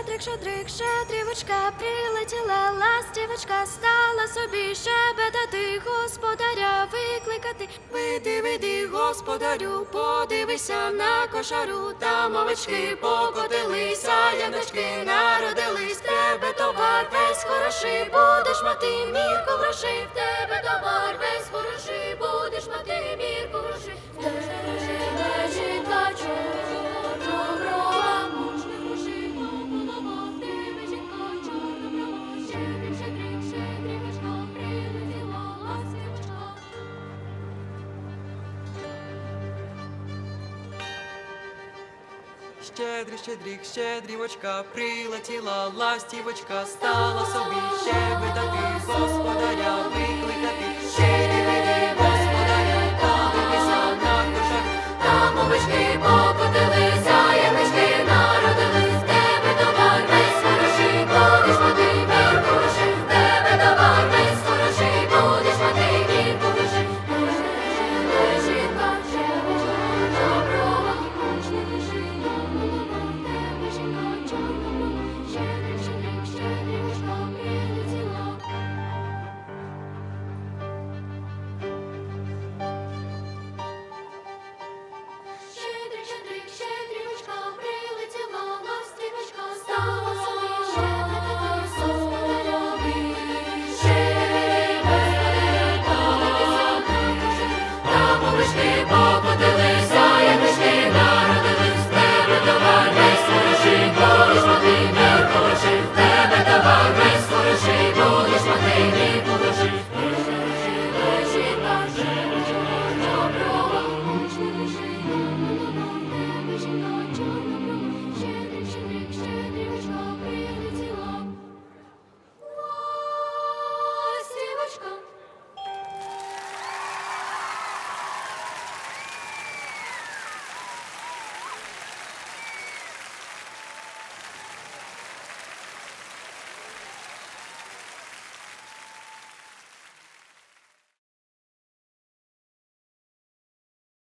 щедрик, щедрик, щедрівочка, прилетіла ластівочка, стала собі щебетати, господаря викликати. Види, види, господарю, подивися на кошару, там овечки покотилися, яночки народились, тебе товар весь хороший, будеш мати мірку грошей, в тебе товар весь Щедрий, щедрік, щедрівочка, прилетіла ластівочка, стала собі щебетати, господаря викликати. прийшли, покотили.